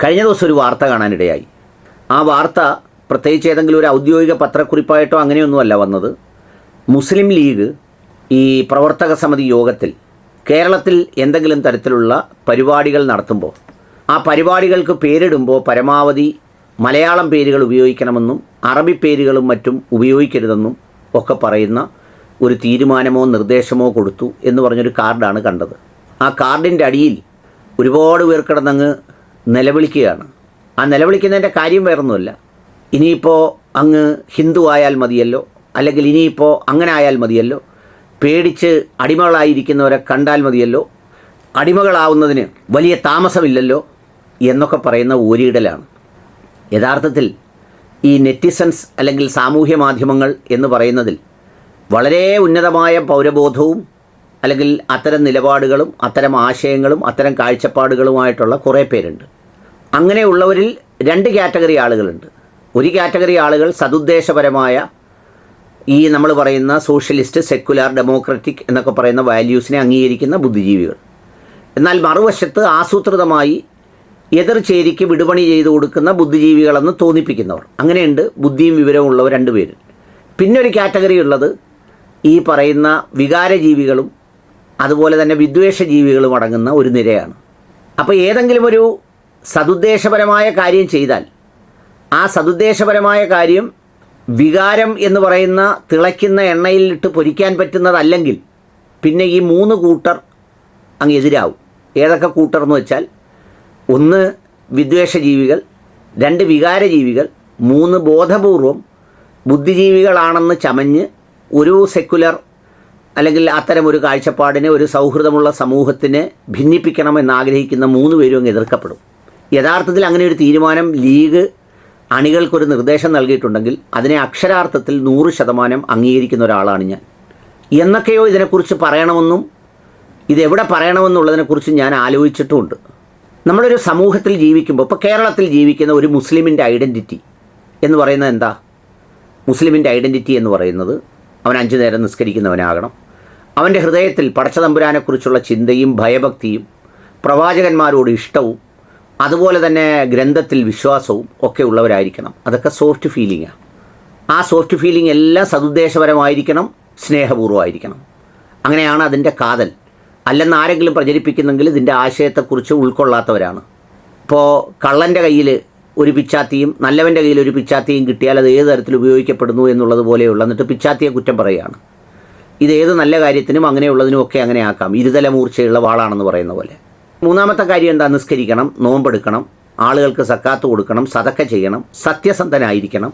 കഴിഞ്ഞ ദിവസം ഒരു വാർത്ത കാണാനിടയായി. ആ വാർത്ത പ്രത്യേകിച്ച് ഏതെങ്കിലും ഒരു ഔദ്യോഗിക പത്രക്കുറിപ്പായിട്ടോ അങ്ങനെയൊന്നുമല്ല വന്നത്. മുസ്ലിം ലീഗ് ഈ പ്രവർത്തക സമിതി യോഗത്തിൽ കേരളത്തിൽ എന്തെങ്കിലും തരത്തിലുള്ള പരിപാടികൾ നടത്തുമ്പോൾ ആ പരിപാടികൾക്ക് പേരിടുമ്പോൾ പരമാവധി മലയാളം പേരുകൾ ഉപയോഗിക്കണമെന്നും അറബി പേരുകളും മറ്റും ഉപയോഗിക്കരുതെന്നും ഒക്കെ പറയുന്ന ഒരു തീരുമാനമോ നിർദ്ദേശമോ കൊടുത്തു എന്ന് പറഞ്ഞൊരു കാർഡാണ് കണ്ടത്. ആ കാർഡിന്റെ അടിയിൽ ഒരുപാട് പേർ കിടന്നങ്ങ് നിലവിളിക്കുകയാണ്. ആ നിലവിളിക്കുന്നതിന്റെ കാര്യം വേറൊന്നുമില്ല. ഇനിയിപ്പോൾ അങ്ങ് ഹിന്ദു ആയാൽ മതിയല്ലോ അല്ലെങ്കിൽ ഇനിയിപ്പോൾ അങ്ങനെ ആയാൽ മതിയല്ലോ പേടിച്ച് അടിമകളായിരിക്കുന്നവരെ കണ്ടാൽ മതിയല്ലോ അടിമകളാവുന്നതിന് വലിയ താമസമില്ലല്ലോ എന്നൊക്കെ പറയുന്ന ഊരിയിടലാണ് യഥാർത്ഥത്തിൽ ഈ നെറ്റിസൻസ് അല്ലെങ്കിൽ സാമൂഹ്യ മാധ്യമങ്ങൾ എന്ന് പറയുന്നതിൽ വളരെ ഉന്നതമായ പൗരബോധവും അല്ലെങ്കിൽ അത്തരം നിലപാടുകളും അത്തരം ആശയങ്ങളും അത്തരം കാഴ്ചപ്പാടുകളുമായിട്ടുള്ള കുറേ പേരുണ്ട്. അങ്ങനെയുള്ളവരിൽ രണ്ട് കാറ്റഗറി ആളുകളുണ്ട്. ഒരു കാറ്റഗറി ആളുകൾ സതുദ്ദേശപരമായ ഈ നമ്മൾ പറയുന്ന സോഷ്യലിസ്റ്റ് സെക്കുലാർ ഡെമോക്രറ്റിക് എന്നൊക്കെ പറയുന്ന വാല്യൂസിനെ അംഗീകരിക്കുന്ന ബുദ്ധിജീവികൾ. എന്നാൽ മറുവശത്ത് ആസൂത്രിതമായി എതിർ ചേരിക്ക് വിടുപണി ചെയ്തു കൊടുക്കുന്ന ബുദ്ധിജീവികളെന്ന് തോന്നിപ്പിക്കുന്നവർ. അങ്ങനെയുണ്ട് ബുദ്ധിയും വിവരവും ഉള്ളവർ രണ്ടുപേര് പിന്നെ ഒരു കാറ്റഗറി ഉള്ളത് ഈ പറയുന്ന വികാരജീവികളും അതുപോലെ തന്നെ വിദ്വേഷ ജീവികളും അടങ്ങുന്ന ഒരു നിരയാണ്. അപ്പോൾ ഏതെങ്കിലും ഒരു സതുദ്ദേശപരമായ കാര്യം ചെയ്താൽ ആ സതുദ്ദേശപരമായ കാര്യം വികാരം എന്ന് പറയുന്ന തിളയ്ക്കുന്ന എണ്ണയിലിട്ട് പൊരിക്കാൻ പറ്റുന്നതല്ലെങ്കിൽ പിന്നെ ഈ മൂന്ന് കൂട്ടർ അങ്ങ് എതിരാവും. ഏതൊക്കെ കൂട്ടർ എന്ന് വെച്ചാൽ ഒന്ന് വിദ്വേഷ ജീവികൾ രണ്ട് വികാരജീവികൾ മൂന്ന് ബോധപൂർവം ബുദ്ധിജീവികളാണെന്ന് ചമഞ്ഞ് ഒരു സെക്കുലർ അല്ലെങ്കിൽ അത്തരം ഒരു കാഴ്ചപ്പാടിനെ ഒരു സൗഹൃദമുള്ള സമൂഹത്തിനെ ഭിന്നിപ്പിക്കണമെന്ന് ആഗ്രഹിക്കുന്ന മൂന്ന് പേരും അങ്ങ് എതിർക്കപ്പെടും. യഥാർത്ഥത്തിൽ അങ്ങനെ ഒരു തീരുമാനം ലീഗ് അണികൾക്കൊരു നിർദ്ദേശം നൽകിയിട്ടുണ്ടെങ്കിൽ അതിനെ അക്ഷരാർത്ഥത്തിൽ നൂറ് ശതമാനം അംഗീകരിക്കുന്ന ഒരാളാണ് ഞാൻ. എന്നൊക്കെയോ ഇതിനെക്കുറിച്ച് പറയണമെന്നും ഇതെവിടെ പറയണമെന്നുള്ളതിനെക്കുറിച്ച് ഞാൻ ആലോചിച്ചിട്ടുമുണ്ട്. നമ്മളൊരു സമൂഹത്തിൽ ജീവിക്കുമ്പോൾ ഇപ്പോൾ കേരളത്തിൽ ജീവിക്കുന്ന ഒരു മുസ്ലിമിന്റെ ഐഡന്റിറ്റി എന്ന് പറയുന്നത് എന്താ? മുസ്ലിമിന്റെ ഐഡന്റിറ്റി എന്ന് പറയുന്നത് അവൻ അഞ്ചു നേരം നിസ്കരിക്കുന്നവനാകണം. അവന്റെ ഹൃദയത്തിൽ പടച്ചതമ്പുരാനെക്കുറിച്ചുള്ള ചിന്തയും ഭയഭക്തിയും പ്രവാചകന്മാരോട് ഇഷ്ടവും അതുപോലെ തന്നെ ഗ്രന്ഥത്തിൽ വിശ്വാസവും ഒക്കെ ഉള്ളവരായിരിക്കണം. അതൊക്കെ സോഫ്റ്റ് ഫീലിംഗാണ് ആ. സോഫ്റ്റ് ഫീലിംഗ് എല്ലാം സതുദ്ദേശപരമായിരിക്കണം സ്നേഹപൂർവമായിരിക്കണം. അങ്ങനെയാണ് അതിന്റെ കാതൽ. അല്ലെന്ന് ആരെങ്കിലും പ്രചരിപ്പിക്കുന്നെങ്കിൽ ഇതിന്റെ ആശയത്തെക്കുറിച്ച് ഉൾക്കൊള്ളാത്തവരാണ്. ഇപ്പോൾ കള്ളന്റെ കയ്യിൽ ഒരു പിച്ചാത്തിയും നല്ലവന്റെ കയ്യിൽ ഒരു പിച്ചാത്തിയും കിട്ടിയാൽ അത് ഏത് തരത്തിൽ ഉപയോഗിക്കപ്പെടുന്നു എന്നുള്ളത് പോലെയുള്ള എന്നിട്ട് പിച്ചാത്തിയെ കുറ്റം പറയുകയാണ്. ഇത് ഏത് നല്ല കാര്യത്തിനും അങ്ങനെയുള്ളതിനും ഒക്കെ അങ്ങനെ ആക്കാം. ഇരുതല മൂർച്ചയുള്ള വാളാണെന്ന് പറയുന്ന പോലെ. മൂന്നാമത്തെ കാര്യം എന്താ? നിസ്കരിക്കണം നോമ്പെടുക്കണം ആളുകൾക്ക് സക്കാത്ത് കൊടുക്കണം സതക്ക ചെയ്യണം സത്യസന്ധനായിരിക്കണം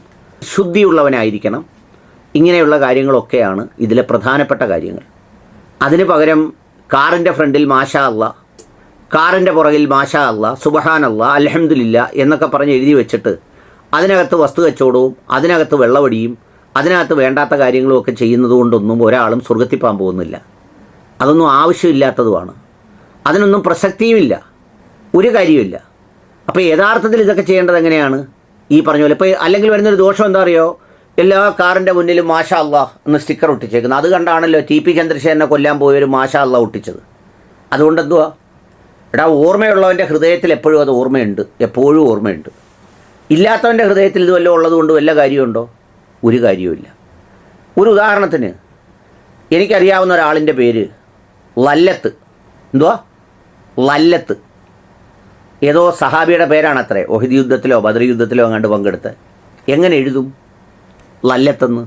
ശുദ്ധിയുള്ളവനായിരിക്കണം. ഇങ്ങനെയുള്ള കാര്യങ്ങളൊക്കെയാണ് ഇതിലെ പ്രധാനപ്പെട്ട കാര്യങ്ങൾ. അതിന് പകരം കാറിന്റെ ഫ്രണ്ടിൽ മാഷ അല്ല കാറിന്റെ പുറകിൽ മാഷ അല്ല സുബഹാൻ അല്ല അലഹമില്ല എന്നൊക്കെ പറഞ്ഞ് എഴുതി വെച്ചിട്ട് അതിനകത്ത് വസ്തു കച്ചവടവും അതിനകത്ത് വെള്ളവടിയും അതിനകത്ത് വേണ്ടാത്ത കാര്യങ്ങളും ഒക്കെ ചെയ്യുന്നത് ഒരാളും സ്വർഗത്തിപ്പാൻ പോകുന്നില്ല. അതൊന്നും ആവശ്യമില്ലാത്തതുമാണ്. അതിനൊന്നും പ്രസക്തിയുമില്ല. ഒരു കാര്യമില്ല അപ്പോൾ യഥാർത്ഥത്തിൽ ഇതൊക്കെ ചെയ്യേണ്ടത് എങ്ങനെയാണ്? ഈ പറഞ്ഞ പോലെ ഇപ്പോൾ അല്ലെങ്കിൽ വരുന്നൊരു ദോഷം എന്താ അറിയോ? എല്ലാ കാറിന്റെ മുന്നിലും മാഷാ അള്ളാഹ് എന്ന് സ്റ്റിക്കർ ഒട്ടിച്ചേക്കുന്നത് അത് കണ്ടാണല്ലോ ടി പി ചന്ദ്രശേഖരനെ കൊല്ലാൻ പോയൊരു മാഷാ അള്ളാഹ് ഒട്ടിച്ചത്. അതുകൊണ്ട് എന്തുവാ? എടാ ഓർമ്മയുള്ളവന്റെ ഹൃദയത്തിൽ എപ്പോഴും അത് ഓർമ്മയുണ്ട്. എപ്പോഴും ഓർമ്മയുണ്ട്. ഇല്ലാത്തവന്റെ ഹൃദയത്തിൽ ഇത് വല്ലതും ഉള്ളതുകൊണ്ട് വല്ല കാര്യമുണ്ടോ? ഒരു കാര്യവുമില്ല. ഒരു ഉദാഹരണത്തിന് എനിക്കറിയാവുന്ന ഒരാളിന്റെ പേര് ലല്ലത്ത്. എന്തുവാ? ലല്ലത്ത്. ഏതോ സഹാബിയുടെ പേരാണത്രേ. ഒഹിദ് യുദ്ധത്തിലോ ബദർ യുദ്ധത്തിലോ അങ്ങാണ്ട് പങ്കെടുത്ത്. എങ്ങനെ എഴുതും? ലല്ലത്തെന്ന്.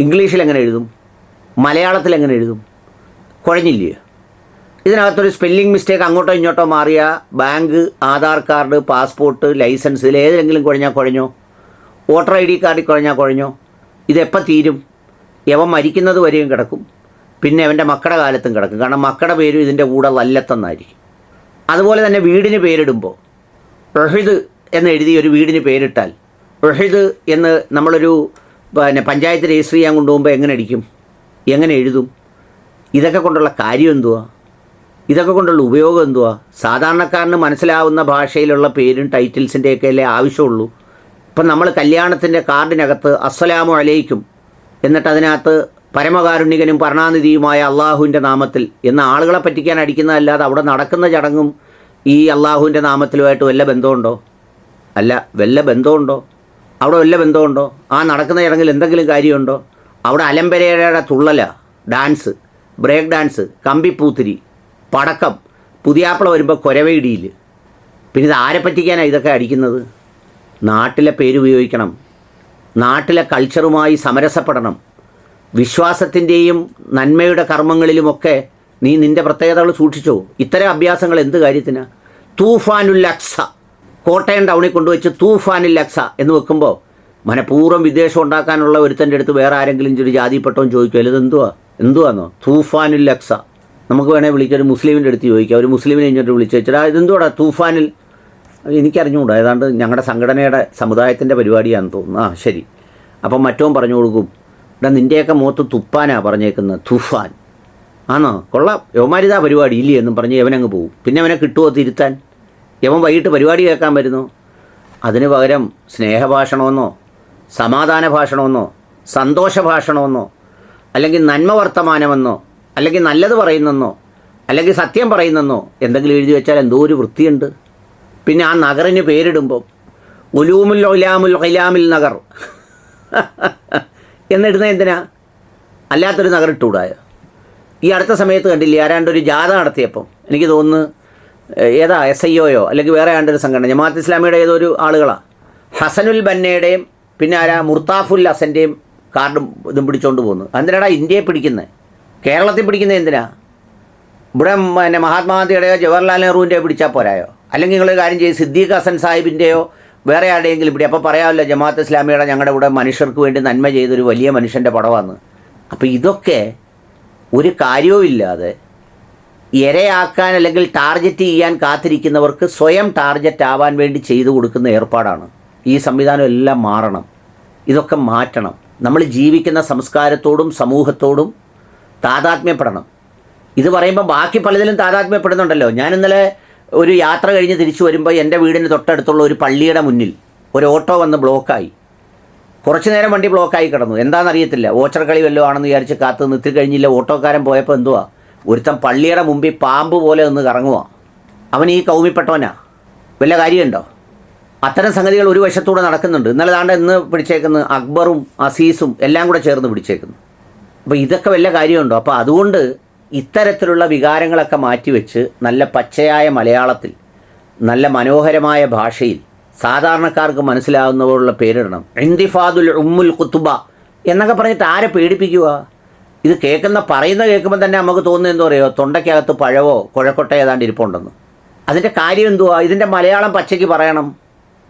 ഇംഗ്ലീഷിൽ എങ്ങനെ എഴുതും? മലയാളത്തിൽ എങ്ങനെ എഴുതും? കുഴഞ്ഞില്ലേ? ഇതിനകത്തൊരു സ്പെല്ലിംഗ് മിസ്റ്റേക്ക് അങ്ങോട്ടോ ഇങ്ങോട്ടോ മാറിയ bank Aadhaar card passport licence ഇതിൽ ഏതെങ്കിലും കുഴഞ്ഞാൽ കുഴഞ്ഞോ? വോട്ടർ ഐ ഡി കാർഡിൽ കുഴഞ്ഞാൽ കുഴഞ്ഞോ? ഇതെപ്പോൾ തീരും? യവൻ മരിക്കുന്നത് വരെയും കിടക്കും. പിന്നെ അവന്റെ മക്കളുടെ കാലത്തും കിടക്കും. കാരണം മക്കളുടെ പേരും ഇതിന്റെ കൂടെ വല്ലത്തെന്നായിരിക്കും. അതുപോലെ തന്നെ വീടിന് പേരിടുമ്പോൾ റഹിദ് എന്ന് എഴുതി ഒരു വീടിന് പേരിട്ടാൽ റഹിദ് എന്ന് നമ്മളൊരു പിന്നെ പഞ്ചായത്ത് രജിസ്റ്റർ ചെയ്യാൻ കൊണ്ടുപോകുമ്പോൾ എങ്ങനെ അടിക്കും? എങ്ങനെ എഴുതും? ഇതൊക്കെ കൊണ്ടുള്ള കാര്യം എന്തുവാ? ഇതൊക്കെ കൊണ്ടുള്ള ഉപയോഗം എന്തുവാ? സാധാരണക്കാരന് മനസ്സിലാവുന്ന ഭാഷയിലുള്ള പേരും ടൈറ്റിൽസിന്റെയൊക്കെ അല്ലേ ആവശ്യമുള്ളൂ. ഇപ്പം നമ്മൾ കല്യാണത്തിന്റെ കാർഡിനകത്ത് അസ്സലാമു അലൈക്കും എന്നിട്ട് അതിനകത്ത് പരമകാരുണികനും പർണാനിധിയുമായ അള്ളാഹുവിന്റെ നാമത്തിൽ. എന്ന ആളുകളെ പറ്റിക്കാൻ അടിക്കുന്നതല്ലാതെ അവിടെ നടക്കുന്ന ചടങ്ങും ഈ അള്ളാഹുവിന്റെ നാമത്തിലുമായിട്ട് വല്ല ബന്ധമുണ്ടോ? അല്ല വല്ല ബന്ധമുണ്ടോ? അവിടെ വല്ല ബന്ധമുണ്ടോ? ആ നടക്കുന്ന ചടങ്ങിൽ എന്തെങ്കിലും കാര്യമുണ്ടോ? അവിടെ അലമ്പരയുടെ തുള്ളല ഡാൻസ് ബ്രേക്ക് ഡാൻസ് കമ്പിപ്പൂത്തിരി പടക്കം പുതിയാപ്പിള വരുമ്പോൾ കൊരവയിടിയിൽ പിന്നെ ഇത് ആരെ പറ്റിക്കാനാണ് ഇതൊക്കെ അടിക്കുന്നത്? നാട്ടിലെ പേരുപയോഗിക്കണം. നാട്ടിലെ കൾച്ചറുമായി സമരസപ്പെടണം. വിശ്വാസത്തിന്റെയും നന്മയുടെ കർമ്മങ്ങളിലുമൊക്കെ നീ നിന്റെ പ്രത്യേകതകൾ സൂക്ഷിച്ചോ. ഇത്തരം അഭ്യാസങ്ങൾ എന്ത് കാര്യത്തിന്? തൂഫാനുൽ അക്സ. കോട്ടയം ടൗണിൽ കൊണ്ടുവച്ച് തൂഫാനുൽ അക്സ എന്ന് വെക്കുമ്പോൾ മനഃപൂർവം വിദേശം ഉണ്ടാക്കാനുള്ള ഒരുത്തന്റെ അടുത്ത് വേറെ ആരെങ്കിലും ഒരു ജാതിപ്പെട്ടോ ചോദിക്കുമല്ലോ എന്തുവാ? എന്തുവാന്നോ? തൂഫാനുൽ അക്സ. നമുക്ക് വേണേൽ വിളിക്കാം ഒരു മുസ്ലിമിന്റെ അടുത്ത് ചോദിക്കാം. ഒരു മുസ്ലിമിനെ ഇങ്ങോട്ട് വിളിച്ച് വെച്ചാൽ ഇതെന്തുവാടാ തൂഫാനിൽ എനിക്കറിഞ്ഞുകൂടാ ഏതാണ്ട് ഞങ്ങളുടെ സംഘടനയുടെ സമുദായത്തിന്റെ പരിപാടിയാണെന്ന് തോന്നുന്നു. ആ ശരി. അപ്പം മറ്റവും പറഞ്ഞു കൊടുക്കും എടാ നിന്റെയൊക്കെ മുഖത്ത് തുപ്പാനാ പറഞ്ഞേക്കുന്നത് തുഫാൻ. ആണോ കൊള്ളാം. യവന്മാരിതാ പരിപാടി. ഇല്ലേ എന്നും പറഞ്ഞ് യവനങ്ങ് പോകും പിന്നെ അവനെ കിട്ടുമോ തിരുത്താൻ? യവൻ വൈകിട്ട് പരിപാടി കേൾക്കാൻ വരുന്നു. അതിന് പകരം സ്നേഹഭാഷണമെന്നോ സമാധാന ഭാഷണമെന്നോ സന്തോഷ ഭാഷണമെന്നോ അല്ലെങ്കിൽ നന്മ വർത്തമാനമെന്നോ അല്ലെങ്കിൽ നല്ലത് പറയുന്നെന്നോ അല്ലെങ്കിൽ സത്യം പറയുന്നെന്നോ എന്തെങ്കിലും എഴുതി വെച്ചാൽ എന്തോ ഒരു വൃത്തിയുണ്ട്. പിന്നെ ആ നഗറിന് പേരിടുമ്പം ഉലൂമുൽ ഒലാമുൽ ഖിലാമിൽ നഗർ. എന്നിടുന്ന എന്തിനാ? അല്ലാത്തൊരു നഗർ ഇട്ടുകൂടായ ഈ അടുത്ത സമയത്ത് കണ്ടില്ലേ ആരാണ്ട് ഒരു ജാഥ നടത്തിയപ്പം? എനിക്ക് തോന്നുന്നു ഏതാ എസ് ഐ ഒയോ അല്ലെങ്കിൽ വേറെ ആണ്ടൊരു സംഘടന? ജമാഅത്ത് ഇസ്ലാമിയുടെ ഏതോ ഒരു ആളുകളാണ് ഹസനുൽ ബന്നയുടെയും പിന്നെ ആരാ മുർത്താഫുൽ ഹസന്റെയും കാർഡും ഇതും പിടിച്ചോണ്ട് പോകുന്നു എന്തിനാടാ ഇന്ത്യയെ പിടിക്കുന്നത് കേരളത്തിൽ പിടിക്കുന്നത് എന്തിനാ? ഇവിടെ പിന്നെ മഹാത്മാഗാന്ധിയുടെയോ ജവഹർലാൽ നെഹ്റുവിന്റെയോ പിടിച്ചാൽ പോരായോ? അല്ലെങ്കിൽ നിങ്ങൾ കാര്യം ചെയ്ത് സിദ്ദീഖ് ഹസൻ സാഹിബിന്റെയോ വേറെ ആരുടെയെങ്കിലും ഇവിടെ അപ്പോൾ പറയാമല്ലോ ജമാഅത്ത് ഇസ്ലാമിയുടെ ഞങ്ങളുടെ ഇവിടെ മനുഷ്യർക്ക് വേണ്ടി നന്മ ചെയ്തൊരു വലിയ മനുഷ്യന്റെ പടമാണ് അപ്പോൾ ഇതൊക്കെ ഒരു കാര്യവും ഇല്ലാതെ ഇരയാക്കാൻ അല്ലെങ്കിൽ ടാർഗറ്റ് ചെയ്യാൻ കാത്തിരിക്കുന്നവർക്ക് സ്വയം ടാർഗറ്റ് ആവാൻ വേണ്ടി ചെയ്തു കൊടുക്കുന്ന ഏർപ്പാടാണ്. ഈ സംവിധാനം എല്ലാം മാറണം. ഇതൊക്കെ മാറ്റണം. നമ്മൾ ജീവിക്കുന്ന സംസ്കാരത്തോടും സമൂഹത്തോടും താതാത്മ്യപ്പെടണം. ഇത് പറയുമ്പോൾ ബാക്കി പലതിലും താതാത്മ്യപ്പെടുന്നുണ്ടല്ലോ. ഞാൻ ഇന്നലെ ഒരു യാത്ര കഴിഞ്ഞ് തിരിച്ചു വരുമ്പോൾ എന്റെ വീടിന് തൊട്ടടുത്തുള്ള ഒരു പള്ളിയുടെ മുന്നിൽ ഒരു ഓട്ടോ വന്ന് ബ്ലോക്കായി. കുറച്ച് നേരം വണ്ടി ബ്ലോക്കായി കിടന്നു. എന്താണെന്നറിയത്തില്ല ഓച്ചർ കളി വല്ലതും ആണെന്ന് വിചാരിച്ച് കാത്ത് നിർത്തി കഴിഞ്ഞില്ല. ഓട്ടോക്കാരൻ പോയപ്പോൾ എന്തുവാ? ഒരുത്തൻ പള്ളിയുടെ മുമ്പിൽ പാമ്പ് പോലെ ഒന്ന് കറങ്ങുക അവൻ ഈ കൗമിപ്പെട്ടവനാ. വല്ല കാര്യമുണ്ടോ? അത്തരം സംഗതികൾ ഒരു വശത്തൂടെ നടക്കുന്നുണ്ട്. ഇന്നലെ താണ്ട് ഇന്ന് പിടിച്ചേക്കുന്നത് അക്ബറും അസീസും എല്ലാം കൂടെ ചേർന്ന് പിടിച്ചേക്കുന്നു. അപ്പോൾ ഇതൊക്കെ വല്ല കാര്യമുണ്ടോ? അപ്പോൾ അതുകൊണ്ട് ഇത്തരത്തിലുള്ള വികാരങ്ങളൊക്കെ മാറ്റിവെച്ച് നല്ല പച്ചയായ മലയാളത്തിൽ നല്ല മനോഹരമായ ഭാഷയിൽ സാധാരണക്കാർക്ക് മനസ്സിലാവുന്ന പോലുള്ള പേരിടണം. ഇന്തിഫാദുൽ ഉമ്മുൽ കുത്തുബ എന്നൊക്കെ പറഞ്ഞിട്ട് ആരെ പേടിപ്പിക്കുക? ഇത് കേൾക്കുന്ന പറയുന്ന കേൾക്കുമ്പോൾ തന്നെ നമുക്ക് തോന്നുന്നത് എന്തോ പറയുമോ തൊണ്ടയ്ക്കകത്ത് പഴവോ കുഴക്കൊട്ട ഏതാണ്ട് ഇരിപ്പുണ്ടെന്ന്. അതിന്റെ കാര്യം എന്തുവാ? ഇതിന്റെ മലയാളം പച്ചയ്ക്ക് പറയണം.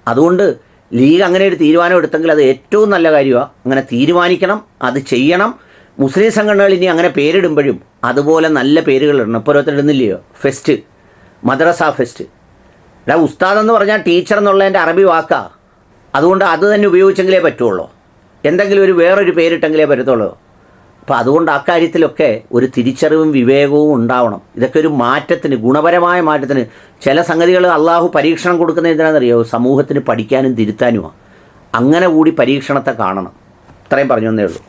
അതുകൊണ്ട് ലീഗ് അങ്ങനെ ഒരു തീരുമാനം എടുത്തെങ്കിൽ അത് ഏറ്റവും നല്ല കാര്യമാണ് അങ്ങനെ തീരുമാനിക്കണം അത് ചെയ്യണം. മുസ്ലിം സംഘടനകൾ ഇനി അങ്ങനെ പേരിടുമ്പോഴും അതുപോലെ നല്ല പേരുകൾ ഇടണം ഇപ്പോൾ ഓരോരുത്തർ ഇടുന്നില്ലയോ ഫെസ്റ്റ് മദ്രസ ഫെസ്റ്റ് എടാ ഉസ്താദ് എന്ന് പറഞ്ഞാൽ ടീച്ചർ എന്നുള്ളതിന്റെ അറബി വാക്കാ. അതുകൊണ്ട് അത് തന്നെ ഉപയോഗിച്ചെങ്കിലേ പറ്റുള്ളൂ. എന്തെങ്കിലും ഒരു വേറൊരു പേരിട്ടെങ്കിലേ പറ്റത്തുള്ളൂ. അപ്പോൾ അതുകൊണ്ട് ആ കാര്യത്തിലൊക്കെ ഒരു തിരിച്ചറിവും വിവേകവും ഉണ്ടാവണം. ഇതൊക്കെ ഒരു മാറ്റത്തിന് ഗുണപരമായ മാറ്റത്തിന്. ചില സംഗതികൾ അള്ളാഹു പരീക്ഷണം കൊടുക്കുന്ന എന്തിനാണെന്നറിയോ? സമൂഹത്തിന് പഠിക്കാനും തിരുത്താനുമാണ് അങ്ങനെ കൂടി പരീക്ഷണത്തെ കാണണം. ഇത്രയും പറഞ്ഞു തന്നേ ഉള്ളൂ.